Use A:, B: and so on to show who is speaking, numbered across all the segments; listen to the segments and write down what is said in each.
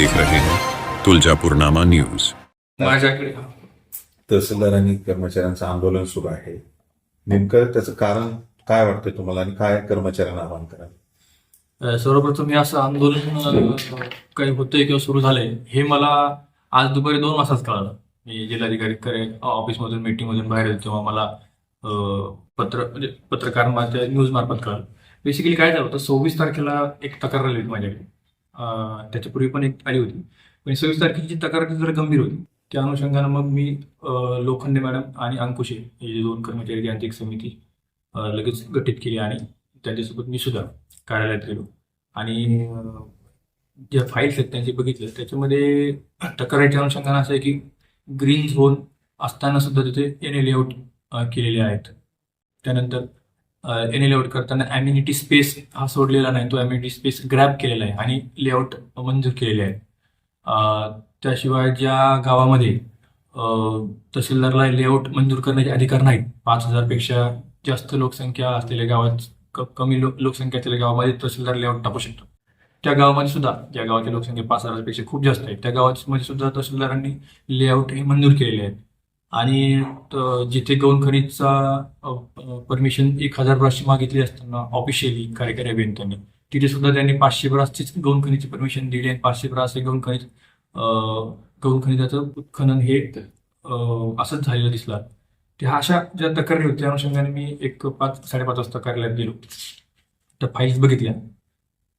A: देख रहे हैं। तुलजापुरनामा न्यूज।
B: माझ्याकडे
C: तहसीलदार आणि कर्मचाऱ्यांचं आंदोलन सुरू आहे. नेमकं त्याचं कारण काय वाटतं तुम्हाला आणि काय कर्मचाऱ्यांना आवाहन कराल?
B: सर्वप्रथम हे असं आंदोलन काही होतंय किंवा सुरू झालंय हे मला आज दुपारी दोन वाजताच कळालं. मी जिल्हाधिकारी करे ऑफिसमधून मीटिंगमधून बाहेर येतो तेव्हा मला पत्र म्हणजे पत्रकार माझ्या न्यूज मार्फत कळालं. बेसिकली काय झालं होतं सव्वीस तारखेला एक तक्रार आली होती माझ्याकडे. त्याच्यापूर्वी पण एक आली होती. पण सव्वीस तारखेची तक्रार जर जरा गंभीर होती. त्या अनुषंगानं मग मी लोखंडे मॅडम आणि अंकुशे हे जे दोन कर्मचारी यांची एक समिती लगेच गठीत केली आणि त्यांच्यासोबत मी सुद्धा कार्यालयात गेलो. आणि ज्या फाईल्स आहेत त्यांचे बघितलं त्याच्यामध्ये तक्रारीच्या अनुषंगानं असं आहे की ग्रीन झोन असताना सुद्धा तिथे एन ए लेआउट केलेले आहेत. त्यानंतर एन ए लेआउट करताना अम्युनिटी स्पेस हा सोडलेला नाही. तो अम्युनिटी स्पेस ग्रॅप केलेला आहे आणि लेआउट मंजूर केलेले आहे त्याशिवाय ज्या गावामध्ये तहसीलदारला लेआउट मंजूर करण्याचे अधिकार नाहीत. पाच हजारपेक्षा जास्त लोकसंख्या असलेल्या गावात क- कमी लोक लोकसंख्या असलेल्या गावामध्ये तहसीलदार लेआउट टाकू शकतो त्या गावामध्ये सुद्धा ज्या गावाची लोकसंख्या पाच हजारपेक्षा खूप जास्त आहे त्या गावामध्ये सुद्धा तहसीलदारांनी लेआउट हे मंजूर केलेले आहेत. आणि जिथे दोन खनिजचा परमिशन एक हजार ब्रासची मागितली असताना ऑफिशियली कार्यकारी अभियंत्यांनी. तिथे सुद्धा त्यांनी पाचशे ब्रासचीच गौण खनिजची परमिशन दिली आणि पाचशे ब्रास हे गौण खनिज गौण खनिजाचं उत्खनन हे असंच झालेलं दिसलं. ते अशा ज्या तक्रारी होत्या त्या अनुषंगाने मी एक पाच साडेपाच वाजता कार्यालयात गेलो. त्या फाईल्स बघितल्या.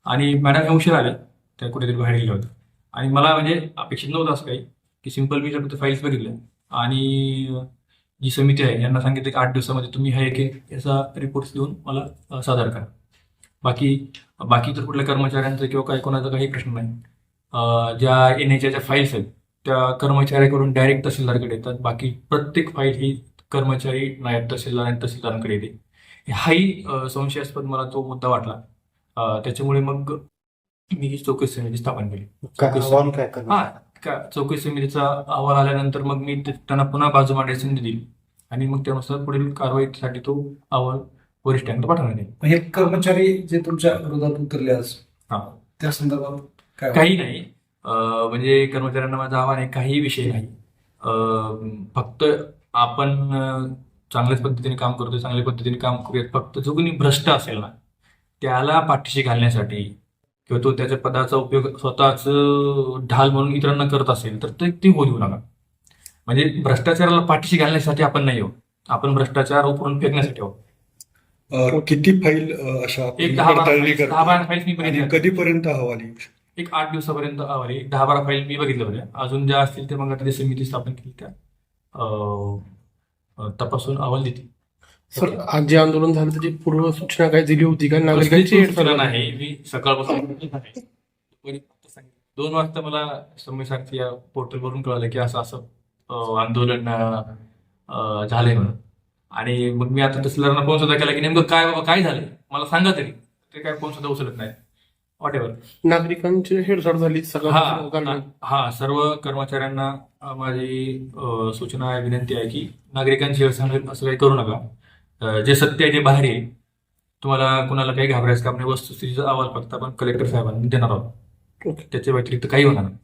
B: आणि मॅडम हे उशीर आल्या त्या कुठेतरी बाहेर गेल्या होत्या आणि मला म्हणजे अपेक्षित नव्हतं असं काही की सिंपल मी फक्त फाईल्स बघितल्या. आणि जी समिती आहे यांना सांगितलं की आठ दिवसामध्ये तुम्ही हा एक एक याचा रिपोर्ट देऊन मला सादर करा. बाकी बाकी तर कुठल्या कर्मचाऱ्यांचं किंवा काही कोणाचा काही प्रश्न नाही. ज्या एन एच ज्या फाईल्स आहेत त्या कर्मचाऱ्याकडून डायरेक्ट तहसीलदारकडे येतात. बाकी प्रत्येक फाईल ही कर्मचारी नायब तहसीलदार आणि तहसीलदारांकडे येते. हाही संशयास्पद मला तो मुद्दा वाटला. त्याच्यामुळे मग मी ही चौकशी समिती स्थापन केली. हा का? चौकशी समितीचा अहवाल आल्यानंतर मग मी त्यांना पुन्हा बाजू मांडायची संधी दिली. आणि मग त्यानुसार पुढील कारवाईसाठी तो अहवाल वरिष्ठांकडे पाठवण्यात येईल.
D: हे कर्मचारी जे तुमच्या विरोधात उतरले आज
B: हा.
D: त्या संदर्भात
B: काही नाही. म्हणजे कर्मचाऱ्यांना माझं आव्हान आहे काही विषय नाही. फक्त आपण चांगल्याच पद्धतीने काम करतोय चांगल्या पद्धतीने काम करूयात. फक्त जो कोणी भ्रष्ट असेल ना त्याला पाठीशी घालण्यासाठी किंवा तो त्याच्या पदाचा उपयोग स्वतःच ढाल म्हणून इतरांना करत असेल तर ते ते होऊ देऊ नका. म्हणजे भ्रष्टाचाराला पाठीशी घालण्यासाठी आपण नाही आहोत. आपण भ्रष्टाचार उकरून फेकण्यासाठी आहोत.
E: किती फाईल अशा
B: एक दहा बारा फाईल्स मी
E: कधीपर्यंत हवाली
B: एक आठ दिवसापर्यंत अहवाल आहे. दहा बारा फाईल मी बघितल्या होत्या. अजून ज्या असतील ते मग समिती स्थापन केली त्या. तपासून अहवाल देतील.
F: सर आज जे आंदोलन झालं त्याची पूर्व सूचना काय दिली होती का? नागरिकांची
B: सूचना नाही मी सकाळपासून. दोन वाजता मला समय सारखी या पोर्टलवरून कळालं की असं असं आंदोलन झालंय म्हणून. आणि मग मी आता तहसीलदारांना फोन सुद्धा केला की नेमकं काय बाबा काय झालंय? मला सांगा तरी. ते काय फोन सुद्धा उचलत नाही वॉट एव्हर
F: नागरिकांची हेडसाड झाली
B: हा हा सर्व कर्मचाऱ्यांना माझी सूचना विनंती आहे की नागरिकांची हेळसांड असं काही करू नका. जे सत्य आहे ते बाहेर येईल तुम्हाला कुणाला काही घाबरायचं काम नाही वस्तुस्थितीचा अहवाल फक्त आपण कलेक्टर साहेबांना देणार आहोत. त्याच्या व्यतिरिक्त काही होणार नाही.